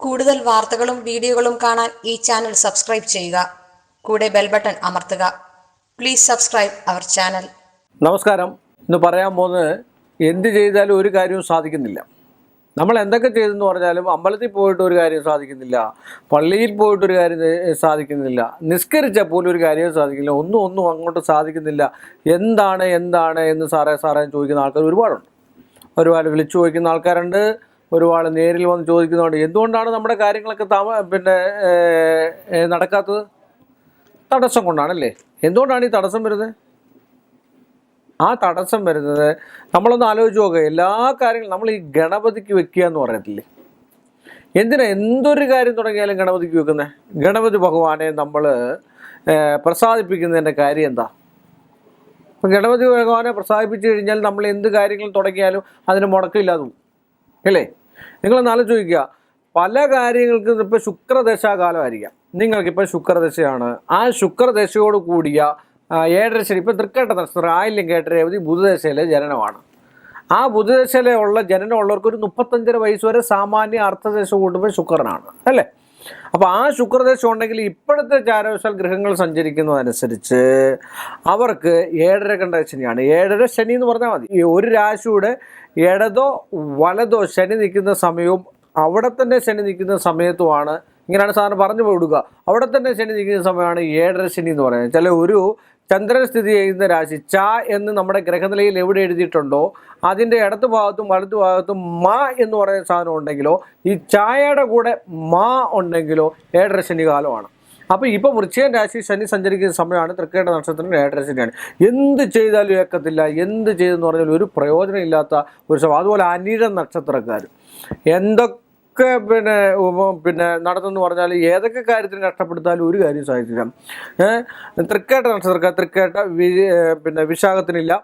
കൂടുതൽ വാർത്തകളും വീഡിയോകളും കാണാൻ ഈ ചാനൽ സബ്സ്ക്രൈബ് ചെയ്യുക. കൂടെ ബെൽ ബട്ടൺ അമർത്തുക. Please subscribe our channel. നമസ്കാരം. ഇന്ന് പറയാൻ പോകുന്നത് എന്ത് ചെയ്താലും ഒരു കാര്യവും സാധിക്കുന്നില്ല. നമ്മൾ എന്തൊക്കെ ചെയ്തെന്ന് പറഞ്ഞാലും അമ്പലത്തിൽ പോയിട്ട് ഒരു കാര്യം സാധിക്കുന്നില്ല. പള്ളിയിൽ പോയിട്ട് ഒരു കാര്യം സാധിക്കുന്നില്ല. നിസ്കരിച്ചാൽ പോലും ഒരു കാര്യവും സാധിക്കുന്നില്ല. ഒന്നും ഒന്നും അങ്ങോട്ട് സാധിക്കുന്നില്ല. എന്താണ് എന്താണ് എന്ന് സാറേ സാറേ ചോദിക്കുന്ന ആൾക്കാർ ഒരുപാടുണ്ട്. ഒരുപാട് വിളിച്ചു ചോദിക്കുന്ന ആൾക്കാരുണ്ട്. ഒരുപാട് നേരിൽ വന്ന് ചോദിക്കുന്നുണ്ട് എന്തുകൊണ്ടാണ് നമ്മുടെ കാര്യങ്ങളൊക്കെ താമ പിന്നെ നടക്കാത്തത്? തടസ്സം കൊണ്ടാണല്ലേ? എന്തുകൊണ്ടാണ് ഈ തടസ്സം വരുന്നത്? ആ തടസ്സം വരുന്നത് നമ്മളൊന്ന് ആലോചിച്ച് നോക്കുക എല്ലാ കാര്യങ്ങളും നമ്മൾ ഈ ഗണപതിക്ക് വെക്കുക എന്ന് പറയത്തില്ലേ എന്തിനാ എന്തൊരു കാര്യം തുടങ്ങിയാലും ഗണപതിക്ക് വെക്കുന്നത് ഗണപതി ഭഗവാനെ നമ്മൾ പ്രസാദിപ്പിക്കുന്നതിന്റെ കാര്യം എന്താ? ഗണപതി ഭഗവാനെ പ്രസാദിപ്പിച്ചു കഴിഞ്ഞാൽ നമ്മൾ എന്ത് കാര്യങ്ങൾ തുടങ്ങിയാലും അതിന് മുടക്കമില്ലാതെ അല്ലേ? നിങ്ങളൊന്ന് ആലോചിക്കുക. പല കാര്യങ്ങൾക്കും ഇപ്പോൾ ശുക്രദശാകാലമായിരിക്കാം. നിങ്ങൾക്കിപ്പോൾ ശുക്രദശയാണ്. ആ ശുക്രദശയോട് കൂടിയ ഏഴര ശനി ഇപ്പം തൃക്കേട്ട നക്ഷത്രം ആയില്യം കേട്ട രേവതി ബുധദശയിലെ ജനനമാണ്. ആ ബുധദശയിലെ ഉള്ള ജനനമുള്ളവർക്ക് ഒരു മുപ്പത്തഞ്ചര വയസ്സ് വരെ സാമാന്യ അർത്ഥദശ കൂട്ടുമ്പോൾ ശുക്രനാണ്. അല്ലേ? അപ്പോൾ ആ ശുക്രദേശം ഉണ്ടെങ്കിൽ ഇപ്പോഴത്തെ ചാരവശാൽ ഗ്രഹങ്ങൾ സഞ്ചരിക്കുന്നതനുസരിച്ച് അവർക്ക് ഏഴര കണ്ട ശനിയാണ്. ഏഴര ശനി എന്ന് പറഞ്ഞാൽ മതി. ഈ ഒരു രാശിയുടെ ഇടതോ വലതോ ശനി നിൽക്കുന്ന സമയവും അവിടെ തന്നെ ശനി നിൽക്കുന്ന സമയത്തുമാണ്. ഇങ്ങനെയാണ് സാറിന് പറഞ്ഞു കൊടുക്കുക. അവിടെ തന്നെ ശനി നിൽക്കുന്ന സമയമാണ് ഏഴര ശനി എന്ന് പറയുന്നത്. ചില ഒരു ചന്ദ്രൻ സ്ഥിതി ചെയ്യുന്ന രാശി ച എന്ന് നമ്മുടെ ഗ്രഹനിലയിൽ എവിടെ എഴുതിയിട്ടുണ്ടോ അതിന്റെ ഇടത്ത് ഭാഗത്തും വലത്തു ഭാഗത്തും മാ എന്ന് പറയുന്ന സാധനം ഉണ്ടെങ്കിലോ ഈ ചായയുടെ കൂടെ മാ ഉണ്ടെങ്കിലോ ഏഴര ശനി കാലമാണ്. അപ്പോൾ ഇപ്പോൾ വൃശ്ചികൻ രാശി ശനി സഞ്ചരിക്കുന്ന സമയമാണ് തൃക്കേട്ട നക്ഷത്രത്തിന് ഏഴര ശനിയാണ്. എന്ത് ചെയ്താലും ഏക്കത്തില്ല എന്ത് ചെയ്തെന്ന് പറഞ്ഞാൽ ഒരു പ്രയോജനമില്ലാത്ത ഒരു സമയം. അതുപോലെ അനിഴ നക്ഷത്രക്കാർ. എന്തൊക്കെ പിന്നെ ഉം, പിന്നെ നടന്നെന്ന് പറഞ്ഞാൽ ഏതൊക്കെ കാര്യത്തിന് കഷ്ടപ്പെടുത്താലും ഒരു കാര്യം സാധിച്ചില്ല. തൃക്കേട്ട നക്ഷത്രക്കാർ തൃക്കേട്ട പിന്നെ വിശാഖത്തിനില്ല.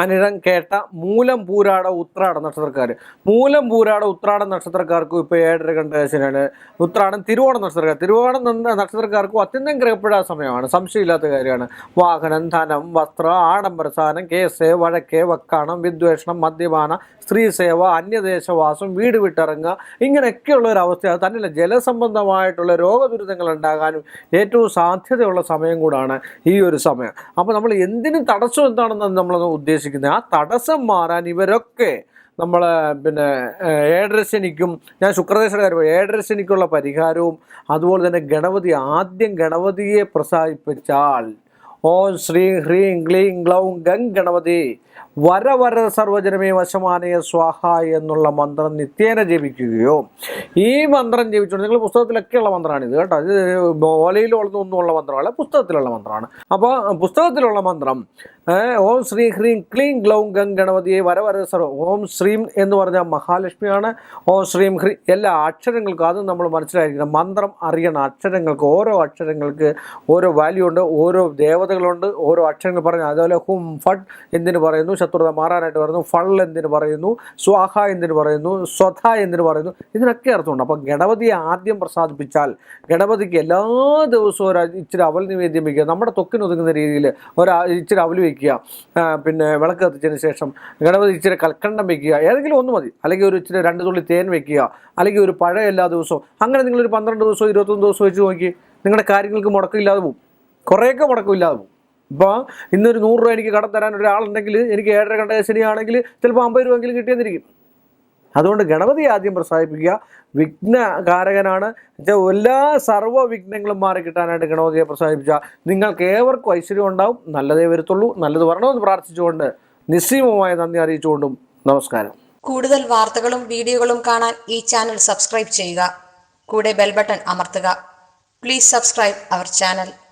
അനിഴം കേട്ട മൂലം പൂരാട ഉത്രാട നക്ഷത്രക്കാർ മൂലം പൂരാട ഉത്രാട നക്ഷത്രക്കാർക്കും ഇപ്പോൾ ഏഴര കണ്ട ശനിയാണ്. ഉത്രാടം തിരുവോണം നക്ഷത്രക്കാർ. തിരുവോണം നക്ഷത്രക്കാർക്കും അത്യന്തം ഗ്രഹപ്പെടാ സമയമാണ്. സംശയമില്ലാത്ത കാര്യമാണ്. വാഹനം ധനം വസ്ത്ര ആഡംബര സാധനം കേസ് വഴക്ക് വക്കാണം വിദ്വേഷണം മദ്യപാന സ്ത്രീ സേവ അന്യദേശവാസം വീട് വിട്ടിറങ്ങുക ഇങ്ങനെയൊക്കെയുള്ള ഒരു അവസ്ഥ. അത് തന്നെയല്ല ജലസംബന്ധമായിട്ടുള്ള രോഗദുരിതങ്ങൾ ഉണ്ടാകാനും ഏറ്റവും സാധ്യതയുള്ള സമയം കൂടാണ് ഈ ഒരു സമയം. അപ്പോൾ നമ്മൾ എന്തിനും തടസ്സം എന്താണെന്ന് നമ്മൾ ഉദ്ദേശിക്കുന്നത്. ആ തടസ്സം മാറാൻ ഇവരൊക്കെ നമ്മൾ പിന്നെ ഏഴരശനിക്കും ഏഴര ഞാൻ ശുക്രദേശയുടെ കാര്യം ഏഴരശനിക്കുള്ള പരിഹാരവും അതുപോലെ തന്നെ ഗണപതി ആദ്യം ഗണപതിയെ പ്രസാദിപ്പിച്ചാൽ ഓം ശ്രീ ഹ്രീം ക്ലീം ഗ്ലൗം ഗംഗ് ഗണപതി വര വര സർവജനമേ വശമാനയ സ്വാഹ എന്നുള്ള മന്ത്രം നിത്യേന ജപിക്കുകയോ ഈ മന്ത്രം ജപിച്ചുകൊണ്ട് നിങ്ങൾ പുസ്തകത്തിലൊക്കെയുള്ള മന്ത്രമാണ് ഇത് കേട്ടോ. ഇത് ഓലയിലുള്ള ഉള്ള മന്ത്രമല്ല പുസ്തകത്തിലുള്ള മന്ത്രമാണ്. അപ്പോൾ പുസ്തകത്തിലുള്ള മന്ത്രം ഓം ശ്രീ ഹ്രീം ക്ലീം ഗ്ലൗം ഗം ഗണപതിയെ വരവര ഓം ശ്രീം എന്ന് പറഞ്ഞാൽ മഹാലക്ഷ്മിയാണ്. ഓം ശ്രീം ഹ്രീ. എല്ലാ അക്ഷരങ്ങൾക്കും അത് നമ്മൾ മനസ്സിലായിരിക്കണം. മന്ത്രം അറിയണം അക്ഷരങ്ങൾക്ക് ഓരോ അക്ഷരങ്ങൾക്ക് ഓരോ വാല്യൂ ഉണ്ട് ഓരോ ദേവതകളുണ്ട് ഓരോ അക്ഷരങ്ങൾ പറഞ്ഞു അതുപോലെ ഹും ഫഡ് എന്തിന് പറയുന്നു ശത്രുത മാറാനായിട്ട് പറയുന്നു ഫൾ എന്തിന് പറയുന്നു സ്വാഹ എന്തിന് പറയുന്നു സ്വധ എന്തിന് പറയുന്നു ഇതിനൊക്കെ അർത്ഥമുണ്ട്. അപ്പോൾ ഗണപതിയെ ആദ്യം പ്രസാദിപ്പിച്ചാൽ ഗണപതിക്ക് എല്ലാ ദിവസവും ഒരു ഇച്ചിരി അവൽ നിവേദ്യം വയ്ക്കുക. നമ്മുടെ തൊക്കിനൊതുങ്ങുന്ന രീതിയിൽ ഒരു ഇച്ചിരി അവൽ വയ്ക്കുക. ആ, പിന്നെ വിളക്ക് കത്തിച്ചതിന് ശേഷം ഗണപതി ഇച്ചിരി കൽക്കണ്ടം വയ്ക്കുക ഏതെങ്കിലും ഒന്ന് മതി. അല്ലെങ്കിൽ ഒരു ഇച്ചിരി രണ്ട് തുള്ളി തേൻ വയ്ക്കുക അല്ലെങ്കിൽ ഒരു പഴം എല്ലാ ദിവസവും. അങ്ങനെ നിങ്ങളൊരു പന്ത്രണ്ട് ദിവസവും ഇരുപത്തൊന്ന് ദിവസം വെച്ച് നോക്കി. നിങ്ങളുടെ കാര്യങ്ങൾക്ക് മുടക്കമില്ലാതെ പോകും കുറേയൊക്കെ മുടക്കമില്ലാതെ പോകും ഇപ്പോൾ ഇന്നൊരു നൂറ് രൂപ എനിക്ക് കടം തരാൻ ഒരാളുണ്ടെങ്കിൽ എനിക്ക് ഏഴര കണ്ട ശനിയാണെങ്കിൽ ചിലപ്പോൾ അമ്പത് രൂപയെങ്കിലും കിട്ടിയെന്നിരിക്കും. അതുകൊണ്ട് ഗണപതി ആദ്യം പ്രസാദിപ്പിക്കുക. വിഘ്നകാരകനാണ്. എല്ലാ സർവ വിഘ്നങ്ങളും മാറി കിട്ടാനായിട്ട് ഗണപതിയെ പ്രസാദിപ്പിച്ച. നിങ്ങൾക്ക് ഏവർക്കും ഐശ്വര്യം ഉണ്ടാവും. നല്ലതേ വരത്തുള്ളൂ. നല്ലത് വരണമെന്ന് പ്രാർത്ഥിച്ചുകൊണ്ട് നിസ്സീമമായ നന്ദി അറിയിച്ചുകൊണ്ടും നമസ്കാരം. കൂടുതൽ വാർത്തകളും വീഡിയോകളും കാണാൻ ഈ ചാനൽ സബ്സ്ക്രൈബ് ചെയ്യുക. കൂടെ ബെൽബട്ടൺ അമർത്തുക. Please subscribe our channel.